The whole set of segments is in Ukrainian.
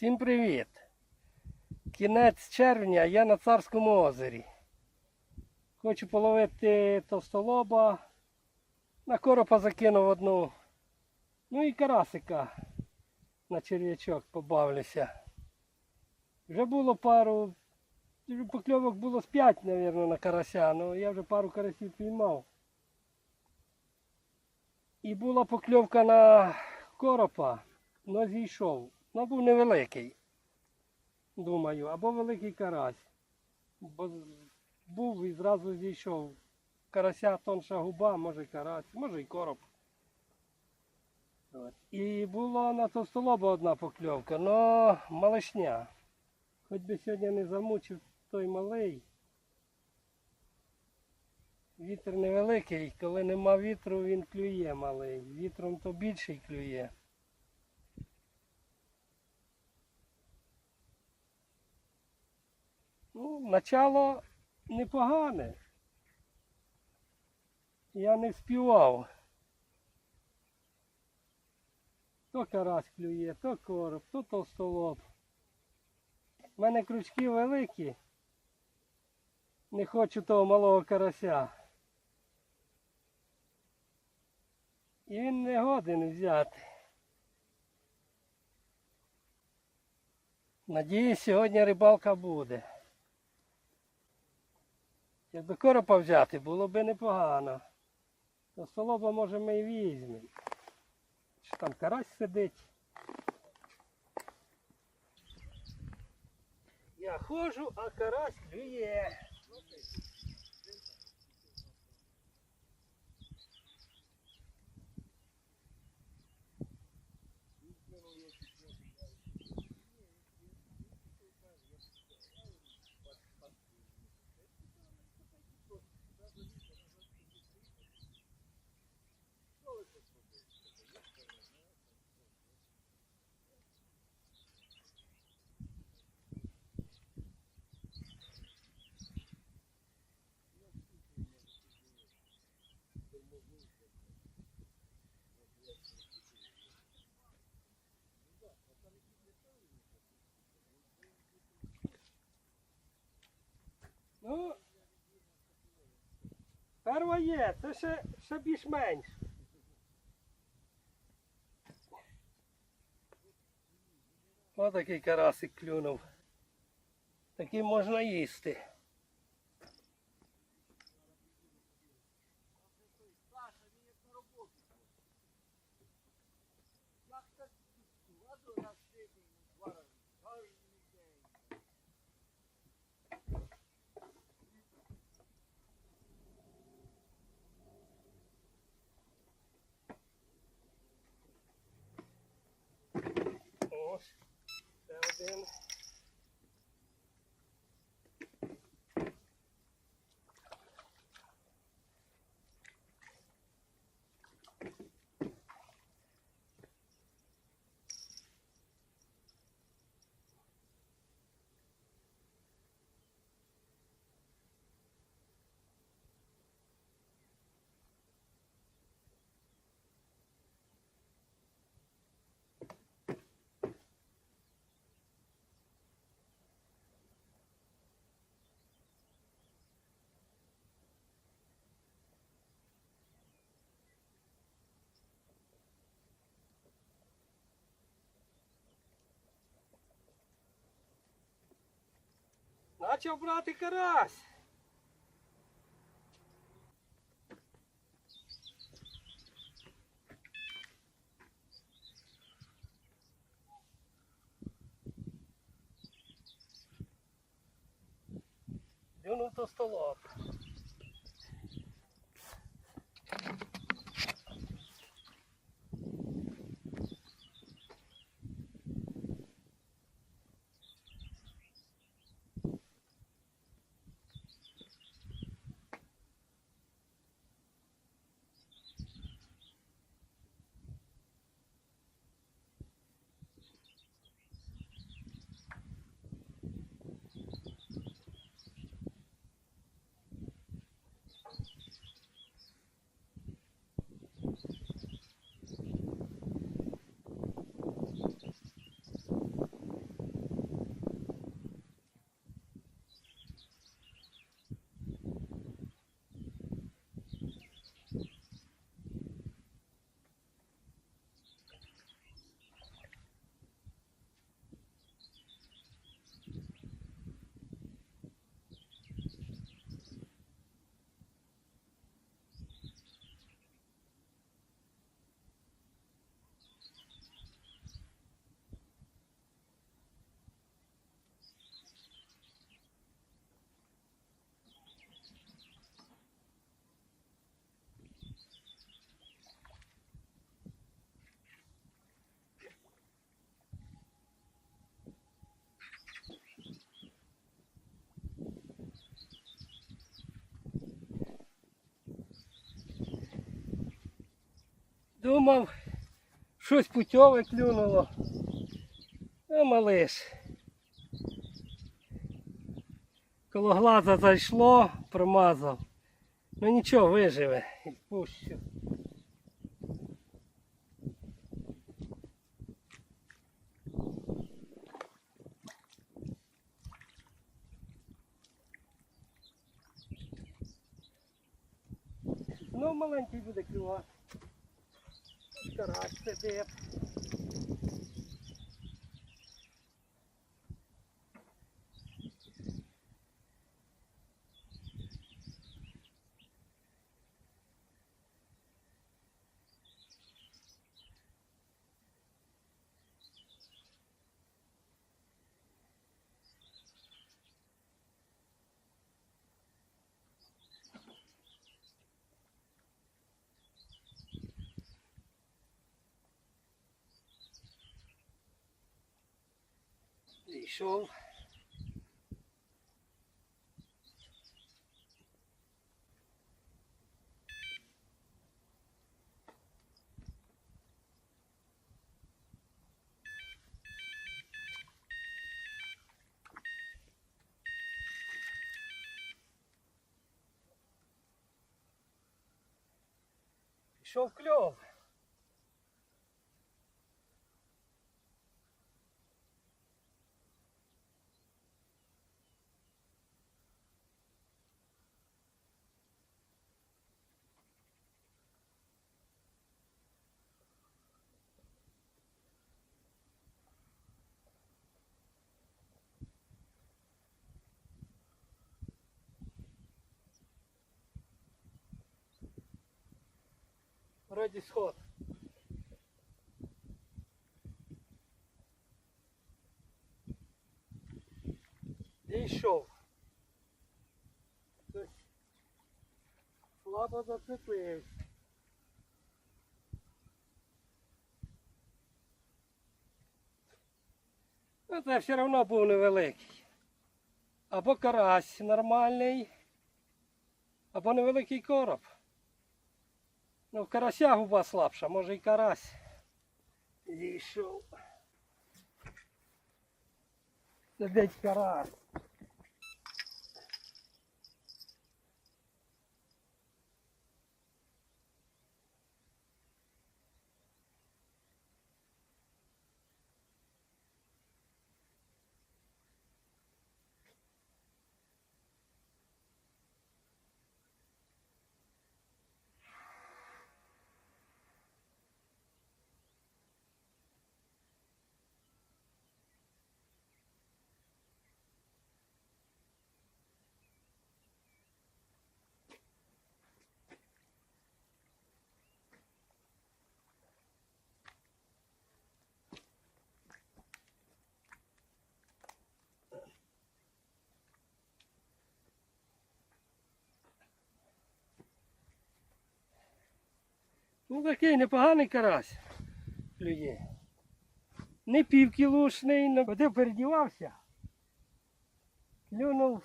Всім привіт! Кінець червня я на Царському озері. Хочу половити товстолоба. На коропа закинув одну. Ну і карасика на черв'ячок побавлюся. Вже було пару, покльовок було з 5, мабуть, на карася, але я вже пару карасів піймав. І була покльовка на коропа, але зійшов. Ну, був невеликий. Думаю, або великий карась. Бо був і зразу зійшов. Карася тонша губа, може карась, може і короб. І була на товстолоба одна покльовка, але малишня. Хоч би сьогодні не замучив той малий. Вітер невеликий, коли нема вітру, він клює малий. Вітром то більший клює. Ну, начало непогане. Я не співав. То карась клює, то короб, то товстолоб. У мене крючки великі. Не хочу того малого карася. І він не годен взяти. Надіюсь, сьогодні рибалка буде. Якби коропа взяти, було б непогано. То солоба може ми і візьмемо. Чи там карась сидить. Я ходжу, а карась клює. Ну, перва є, це ще, ще більш-менш. Ось такий карасик клюнув. Такий можна їсти. Ось, це Начав брати карась. Дюнув то столоб. Думав, щось путьове клюнуло. А малиш. Коло глаза зайшло, промазав. Ну нічого, виживе. І Пущу. Ну, маленький буде клювати. Карась сидить. Зійшов. Пішов кльов. Вроді сход. Дійшов. Хтось Слабо зацепив. Ну, це все одно був невеликий. Або карась нормальний, або невеликий короб. Ну, карася губа слабша, може і карась. Зійшов. Сидить карась. Ну такий непоганий карась клює. Не півкілушний, куди передівався. Клюнув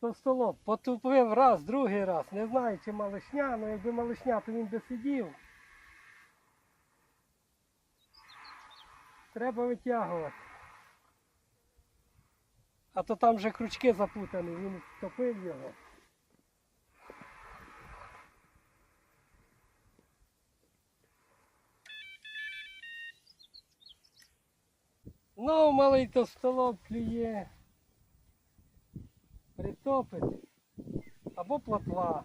то столоп, потупив раз, другий раз. Не знаю, чи малишня, ну якби малишня, то він би сидів. Треба витягувати. А то там вже крючки запутані, він топив його. Ну, малий то товстолоб клює. Притопить. Або плотва.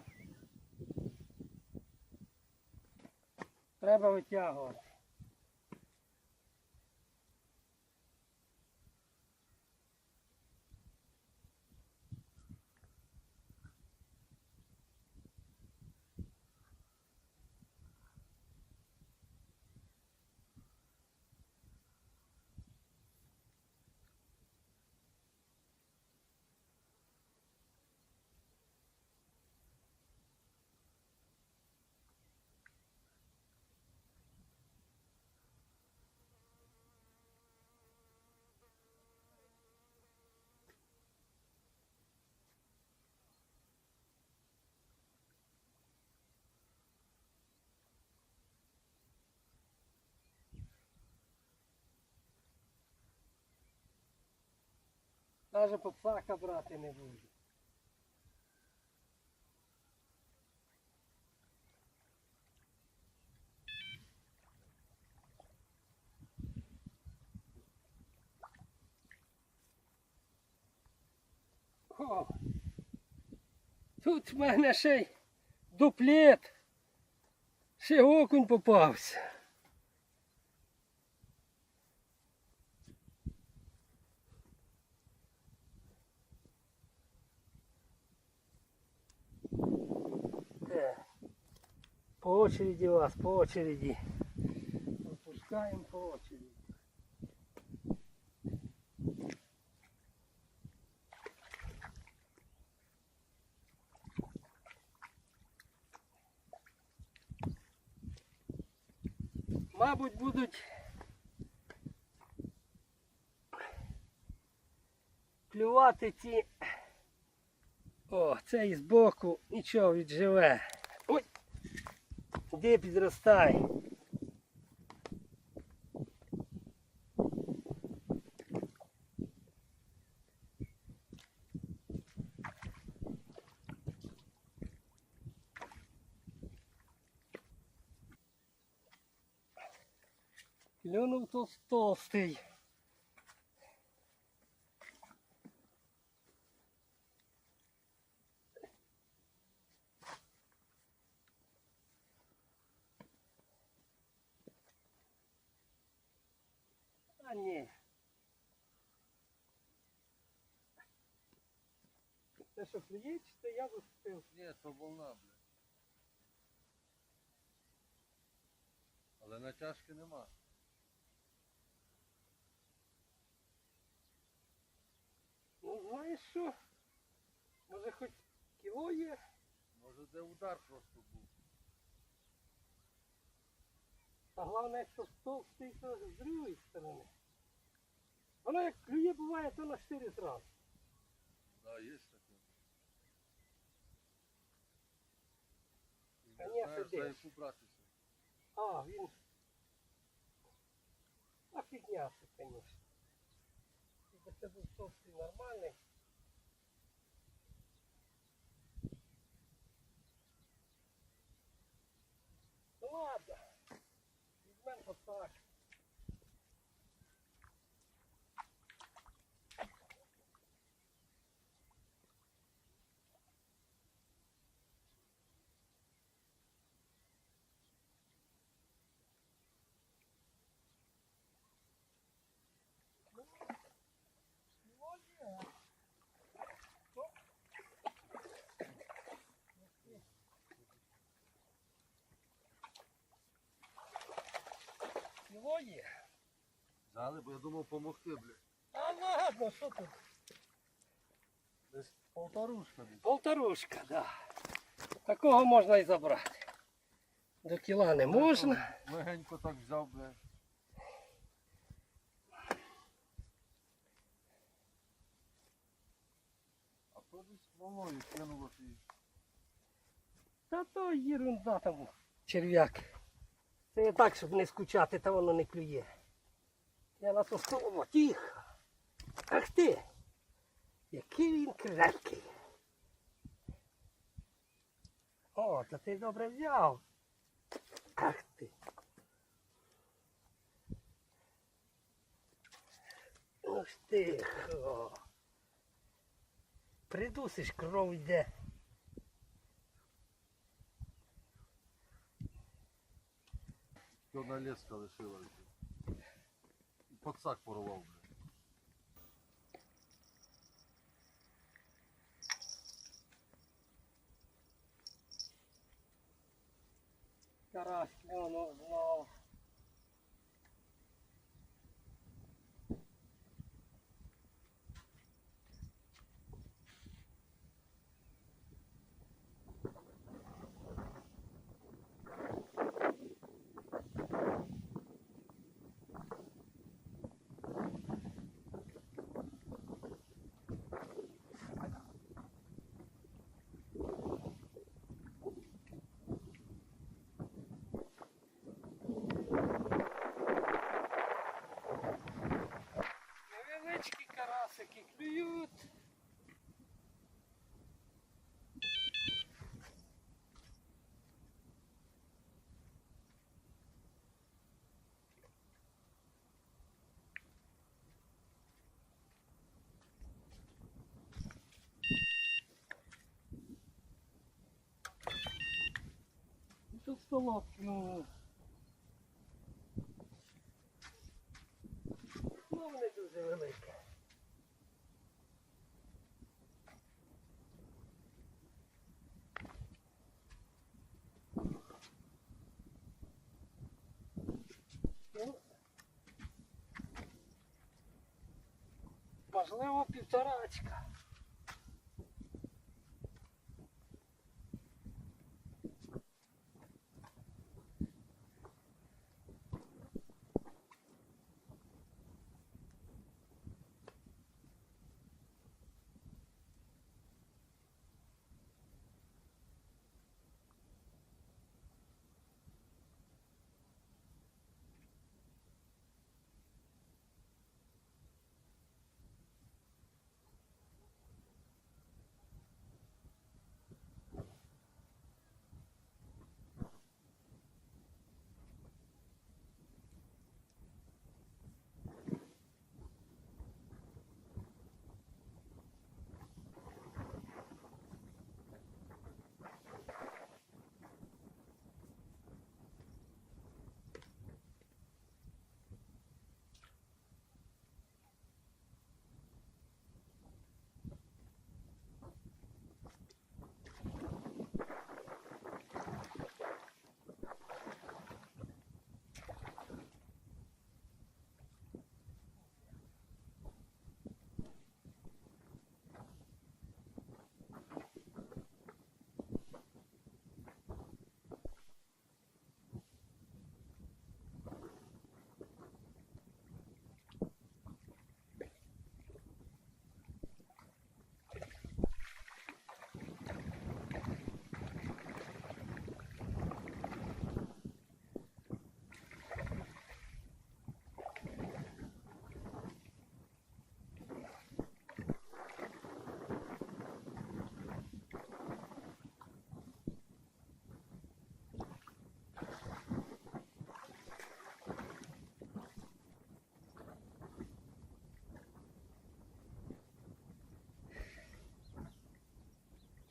Треба витягувати. Навіть попсака брати не буду. О, тут в мене ще й дуплет. Ще окунь попався. Очереди вас, по очереди. Выпускаем по очереди. Мабуть, будуть клювати ці. О, цей збоку нічого відживе. Іди підростай. Клюнув толстий. Що, клює, чи це я застив? Ні, то волна, бля. Але натяжки нема. Ну знаєш що? Може хоч кіло є? Може де удар просто був. А головне, що толстий то з другої сторони. Воно як клює буває, то на 4 зразу. Да, є. Ні, знаєш, за яку братися. А, він. А конечно. звісно. Якби це був толстий нормальний. Ну ладно. Візьмемо отак. Його є. Взяли, бо я думав помогти, бля. А ладно, що тут? Десь полторушка десь. Полторушка, да. Такого можна і забрати. До кіла не можна. Легенько так взяв, бля. А то десь волною кинулося Та то ерунда там черв'як. Це я так, щоб не скучати, та воно не клює. Я на то слово, тихо. Ах ти! Який він крепкий. О, та ти добре взяв. Ах ти. Ну ж тихо. Придусиш, кров йде. То одна леска лишилася. І Пацак порвав, бля. Карась клюнув знов. карасики клюють. І Тут столок, ну. Ну, не дуже велике. Можливо, півторачка.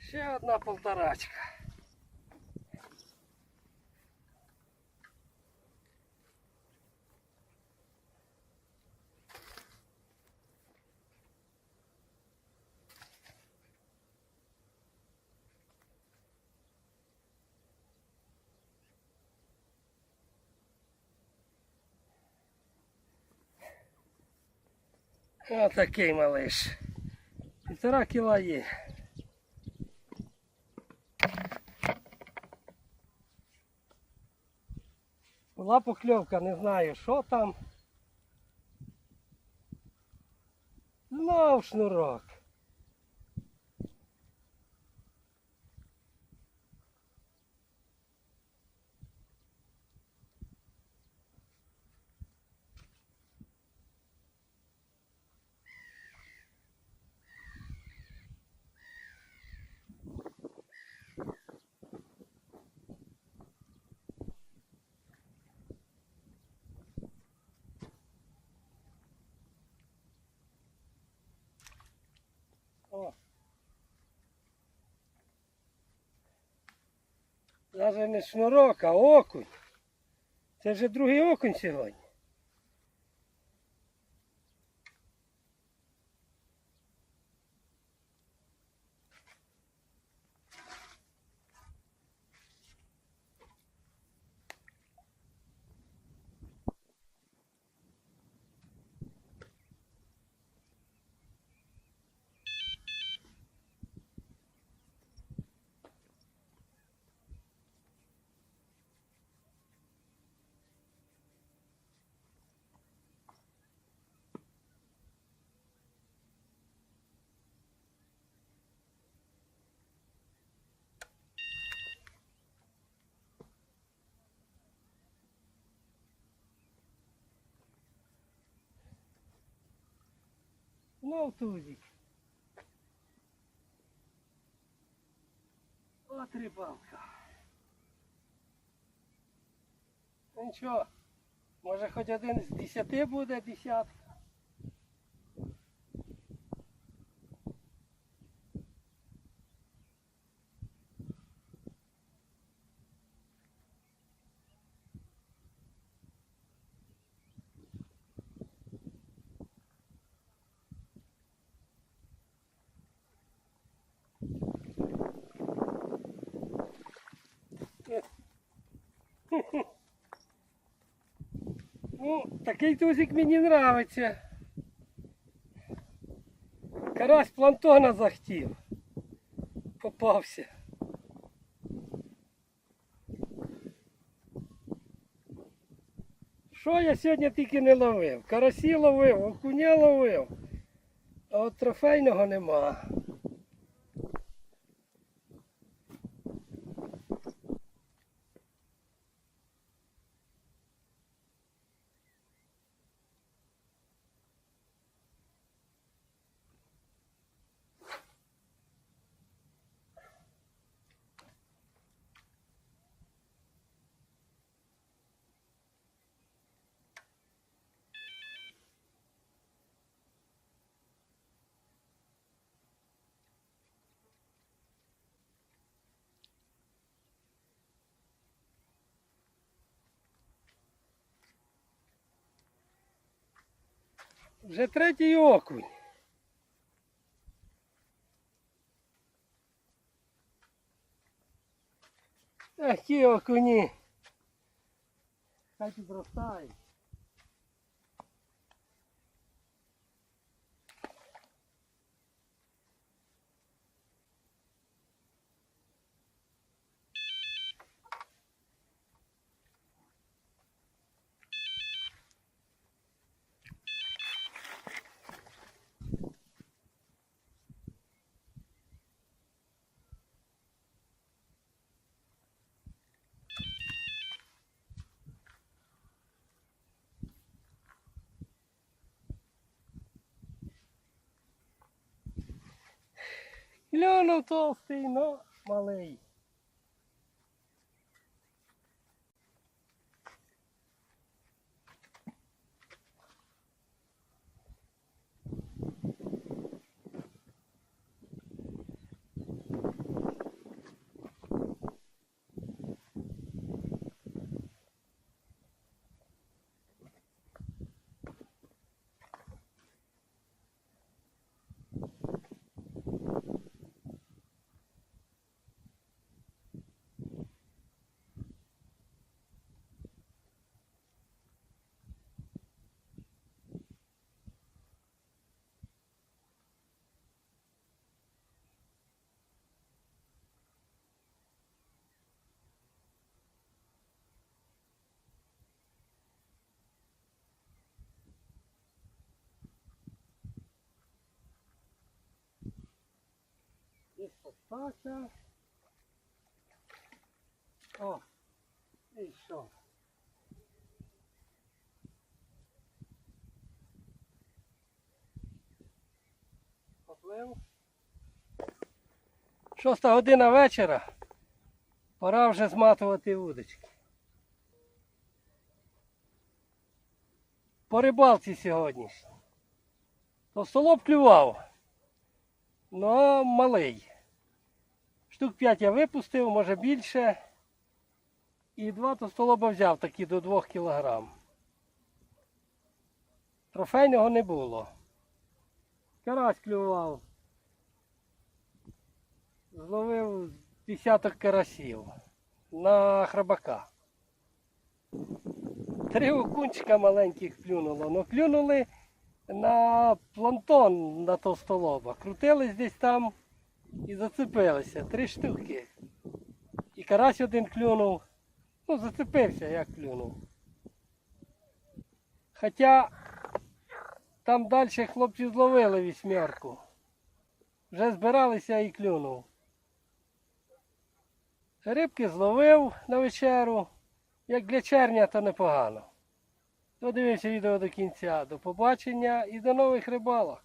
Ще одна полторачка. Отакий малиш. Півтора кіла є. Була не знаю, що там. Знов шнурок. Навіть не шнурок, а окунь. Це вже другий окунь сьогодні. Знов тузик. От рибалка. Ну Нічого, може хоч один з десяти буде десятка. Ну, такий тузик мені нравиться. Карась плантона захтів. Попався. Що я сьогодні тільки не ловив? Карасі ловив, окуня ловив. А от трофейного нема. Вже третій окунь. Ті окуні. Хай підростають. Глянув толстий, но малий. І постача. О, і що? Поплив. Шоста година вечора. Пора вже зматувати удочки. По рибалці сьогоднішній. То столоп клював. Ну, малий. Штук 5 я випустив, може більше. І два товстолоба взяв такі до 2 кг. Трофейного не було. Карась клював. Зловив десяток карасів на храбака. Три окунчика маленьких клюнуло. Ну клюнули на плантон на товстолоба. Крутились десь там і зацепилися. Три штуки. І карась один клюнув. Ну, зацепився, як клюнув. Хоча там далі хлопці зловили вісьмерку. Вже збиралися і клюнув. Рибки зловив на вечеру. Як для червня, то непогано. Додивився відео до кінця. До побачення і до нових рибалок.